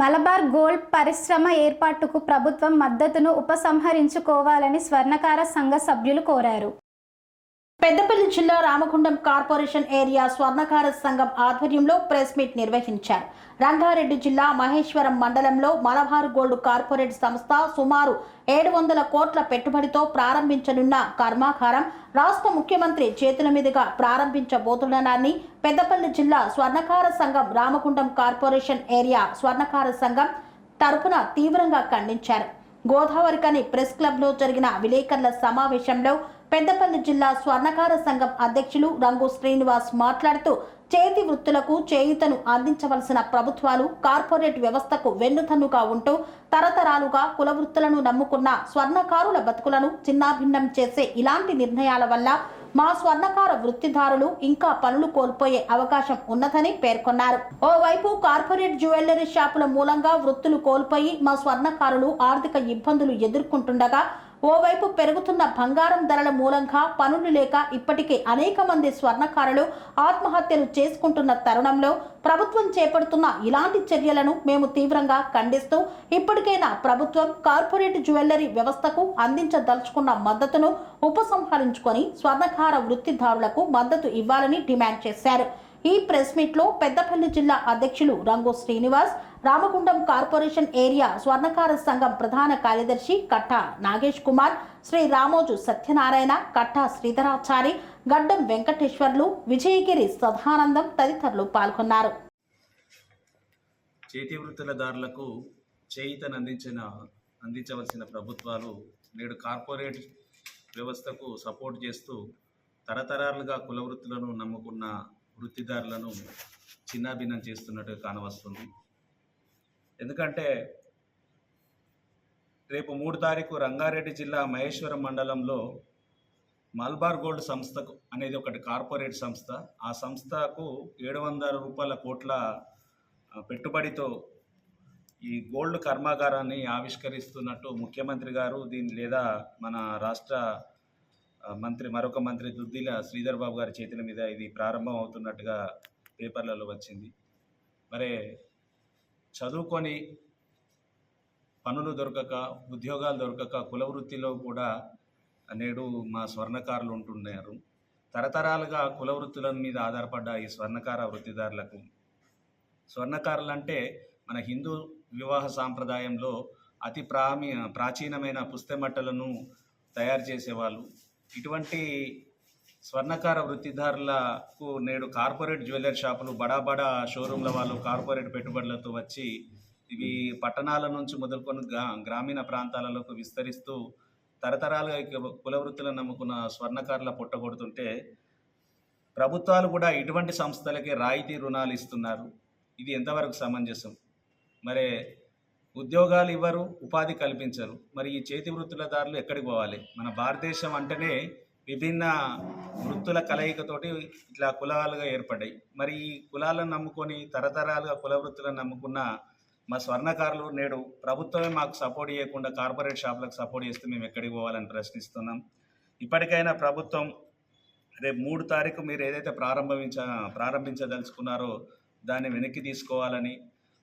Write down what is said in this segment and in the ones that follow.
Malabar gold పరిశ్రమ ఏర్పాటుకు ప్రభుత్వం మద్దతును ఉపసంహరించుకోవాలని స్వర్ణకార సంఘ సభ్యులు కోరారు. పెద్దపల్లి జిల్లా రామగుండం కార్పొరేషన్ ఏరియా స్వర్ణకార సంఘం ఆధ్వర్యంలో ప్రెస్ మీట్ నిర్వహించారు. రంగారెడ్డి జిల్లా మహేశ్వరం మండలంలో మలబార్ గోల్డ్ కార్పొరేట్ సంస్థ సుమారు ఏడు వందల కోట్ల పెట్టుబడితో ప్రారంభించనున్న కర్మాగారం రాష్ట్ర ముఖ్యమంత్రి చేతుల మీదుగా ప్రారంభించబోతుండడాన్ని పెద్దపల్లి జిల్లా స్వర్ణకార సంఘం రామగుండం కార్పొరేషన్ ఏరియా స్వర్ణకార సంఘం తరపున తీవ్రంగా ఖండించారు. గోదావరికని ప్రెస్ క్లబ్లో జరిగిన విలేకరుల సమావేశంలో పెద్దపల్లి జిల్లా స్వర్ణకార సంఘం అధ్యక్షులు రంగు శ్రీనివాస్ మాట్లాడుతూ చేతి వృత్తులకు చేయుతను అందించవలసిన ప్రభుత్వాలు కార్పొరేట్ వ్యవస్థకు వెన్నుతన్నుగా ఉంటూ తరతరాలుగా కుల వృత్తులను నమ్ముకున్న స్వర్ణకారుల బతుకులను చిన్నాభిన్నం చేసే ఇలాంటి నిర్ణయాల వల్ల మా స్వర్ణకార వృత్తిదారులు ఇంకా పనులు కోల్పోయే అవకాశం ఉన్నదని పేర్కొన్నారు. ఓవైపు కార్పొరేట్ జ్యువెలరీ షాపుల మూలంగా వృత్తులు కోల్పోయి మా స్వర్ణకారులు ఆర్థిక ఇబ్బందులు ఎదుర్కొంటుండగా ఓవైపు పెరుగుతున్న బంగారం ధరల మూలంగా పనులు లేక ఇప్పటికే అనేక మంది స్వర్ణకారులు ఆత్మహత్యలు చేసుకుంటున్న తరుణంలో ప్రభుత్వం చేపడుతున్న ఇలాంటి చర్యలను మేము తీవ్రంగా ఖండిస్తూ ఇప్పటికైనా ప్రభుత్వం కార్పొరేట్ జ్యువెలరీ వ్యవస్థకు అందించదలుచుకున్న మద్దతును ఉపసంహరించుకొని స్వర్ణకార వృత్తిదారులకు మద్దతు ఇవ్వాలని డిమాండ్ చేశారు. ఈ ప్రెస్ మీట్లో పెద్దపల్లి జిల్లా అధ్యక్షులు రంగు శ్రీనివాస్ రామగుండం కార్పొరేషన్ ఏరియా స్వర్ణకార సంఘం ప్రధాన కార్యదర్శి కట్ట నాగేష్ కుమార్ శ్రీ రామోజు సత్యనారాయణ కట్ట శ్రీధరాచారి గడ్డం వెంకటేశ్వర్లు విజయగిరి సదానందం తదితరులు పాల్గొన్నారు. చేతి వృత్తులదారులకు చేయితను అందించిన అందించవలసిన ప్రభుత్వాలు నేడు కార్పొరేట్ వ్యవస్థకు సపోర్ట్ చేస్తూ తరతరాలుగా కుల వృత్తులను నమ్ముకున్న వృత్తిదారులను చిన్నాభిన్నం చేస్తున్నట్టు కానవస్తుంది. ఎందుకంటే రేపు మూడు తారీఖు రంగారెడ్డి జిల్లా మహేశ్వరం మండలంలో మల్బార్ గోల్డ్ సంస్థకు అనేది ఒకటి కార్పొరేట్ సంస్థ. ఆ సంస్థకు ఏడు వందల రూపాయల కోట్ల పెట్టుబడితో ఈ గోల్డ్ కర్మాగారాన్ని ఆవిష్కరిస్తున్నట్టు ముఖ్యమంత్రి గారు దీని లేదా మన రాష్ట్ర మంత్రి మరొక మంత్రి దుద్దిల శ్రీధర్ బాబు గారి చేతుల మీద ఇది ప్రారంభం అవుతున్నట్టుగా పేపర్లలో వచ్చింది. మరి చదువుకొని పనులు దొరకక ఉద్యోగాలు దొరకక కుల వృత్తిలో కూడా నేడు మా స్వర్ణకారులు ఉంటున్నారు. తరతరాలుగా కుల వృత్తుల మీద ఆధారపడ్డ ఈ స్వర్ణకార వృత్తిదారులకు స్వర్ణకారులు అంటే మన హిందూ వివాహ సాంప్రదాయంలో అతి ప్రామీ ప్రాచీనమైన పుస్తమట్టలను తయారు చేసేవాళ్ళు. ఇటువంటి స్వర్ణకార వృత్తిదారులకు నేడు కార్పొరేట్ జ్యువెలరీ షాపులు బడా బడా షోరూమ్ల వాళ్ళు కార్పొరేట్ పెట్టుబడులతో వచ్చి ఇవి పట్టణాల నుంచి మొదలుకొని గ్రా గ్రామీణ ప్రాంతాలలోకి విస్తరిస్తూ తరతరాలుగా కుల వృత్తులను నమ్ముకున్న స్వర్ణకారుల పుట్టగొడుతుంటే ప్రభుత్వాలు కూడా ఇటువంటి సంస్థలకే రాయితీ రుణాలు ఇస్తున్నారు. ఇది ఎంతవరకు సమంజసం? మరి ఉద్యోగాలు ఇవ్వరు ఉపాధి కల్పించరు. మరి ఈ చేతి వృత్తుల దారులు ఎక్కడికి పోవాలి? మన భారతదేశం అంటేనే విభిన్న వృత్తుల కలయికతోటి ఇట్లా కులాలుగా ఏర్పడ్డాయి. మరి ఈ కులాలను నమ్ముకొని తరతరాలుగా కుల వృత్తులను నమ్ముకున్న మా స్వర్ణకారులు నేడు ప్రభుత్వమే మాకు సపోర్ట్ చేయకుండా కార్పొరేట్ షాపులకు సపోర్ట్ చేస్తే మేము ఎక్కడికి పోవాలని ప్రశ్నిస్తున్నాం. ఇప్పటికైనా ప్రభుత్వం రేపు మూడు తారీఖు మీరు ఏదైతే ప్రారంభించ ప్రారంభించదలుచుకున్నారో దాన్ని వెనక్కి తీసుకోవాలని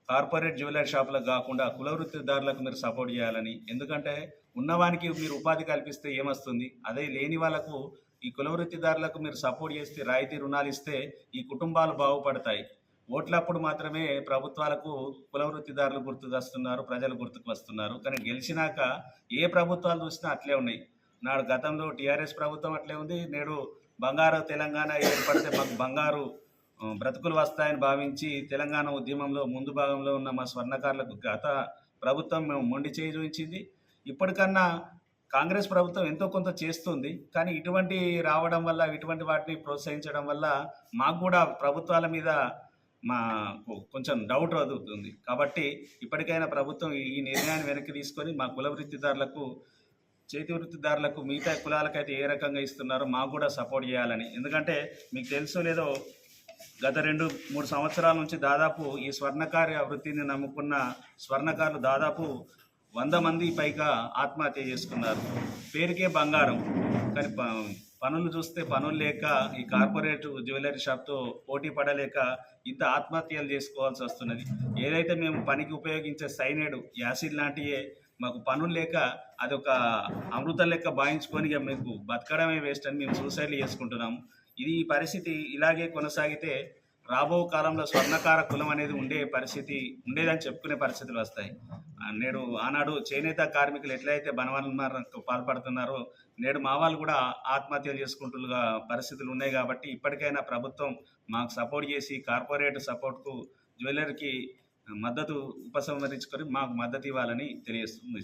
కార్పొరేట్ జ్యువెలరీ షాపులకు కాకుండా కుల వృత్తిదారులకు మీరు సపోర్ట్ చేయాలని. ఎందుకంటే ఉన్నవానికి మీరు ఉపాధి కల్పిస్తే ఏమొస్తుంది? అదే లేని వాళ్ళకు ఈ కుల వృత్తిదారులకు మీరు సపోర్ట్ చేస్తే రాయితీ రుణాలు ఇస్తే ఈ కుటుంబాలు బాగుపడతాయి. ఓట్లప్పుడు మాత్రమే ప్రభుత్వాలకు కుల వృత్తిదారులు గుర్తుకు వస్తున్నారు ప్రజలు గుర్తుకు వస్తున్నారు కానీ గెలిచినాక ఏ ప్రభుత్వాలు చూసినా అట్లే ఉన్నాయి. నాడు గతంలో టీఆర్ఎస్ ప్రభుత్వం అట్లే ఉంది. నేడు బంగారు తెలంగాణ ఏర్పడితే మాకు బంగారు బ్రతుకులు వస్తాయని భావించి తెలంగాణ ఉద్యమంలో ముందు భాగంలో ఉన్న మా స్వర్ణకారులకు గత ప్రభుత్వం మేము మొండి చేయి చూపించింది. ఇప్పటికన్నా కాంగ్రెస్ ప్రభుత్వం ఎంతో కొంత చేస్తుంది. కానీ ఇటువంటి రావడం వల్ల ఇటువంటి వాటిని ప్రోత్సహించడం వల్ల మాకు కూడా ప్రభుత్వాల మీద మా కొంచెం డౌట్ అవుతుంది. కాబట్టి ఇప్పటికైనా ప్రభుత్వం ఈ నిర్ణయాన్ని వెనక్కి తీసుకొని మా కుల వృత్తిదారులకు చేతి వృత్తిదారులకు మిగతా కులాలకైతే ఏ రకంగా ఇస్తున్నారో మాకు కూడా సపోర్ట్ చేయాలని. ఎందుకంటే మీకు తెలుసో లేదో గత రెండు మూడు సంవత్సరాల నుంచి దాదాపు ఈ స్వర్ణకార్య వృత్తిని నమ్ముకున్న స్వర్ణకారులు దాదాపు వంద మంది పైగా ఆత్మహత్య చేసుకున్నారు. పేరుకే బంగారం. కానీ పనులు చూస్తే పనులు లేక ఈ కార్పొరేట్ జ్యువెలరీ షాప్తో పోటీ పడలేక ఇంత ఆత్మహత్యలు చేసుకోవాల్సి వస్తున్నది. ఏదైతే మేము పనికి ఉపయోగించే సైనైడ్ యాసిడ్ లాంటివే మాకు పనులు లేక అదొక అమృతం లెక్క భావించుకొని మీకు బతకడమే వేస్ట్ అని మేము సూసైడ్లు చేసుకుంటున్నాము. ఇది ఈ పరిస్థితి ఇలాగే కొనసాగితే రాబో కాలంలో స్వర్ణకార కులం అనేది ఉండే పరిస్థితి ఉండేదని చెప్పుకునే పరిస్థితులు వస్తాయి. నేడు ఆనాడు చేనేత కార్మికులు ఎట్లయితే బనవన్మారకు పాల్పడుతున్నారో నేడు మా వాళ్ళు కూడా ఆత్మహత్యలు చేసుకుంటున్న పరిస్థితులు ఉన్నాయి కాబట్టి ఇప్పటికైనా ప్రభుత్వం మాకు సపోర్ట్ చేసి కార్పొరేట్ సపోర్ట్కు జ్యువెలర్కి మద్దతు ఉపసంహరించుకొని మాకు మద్దతు ఇవ్వాలని తెలియజేస్తుంది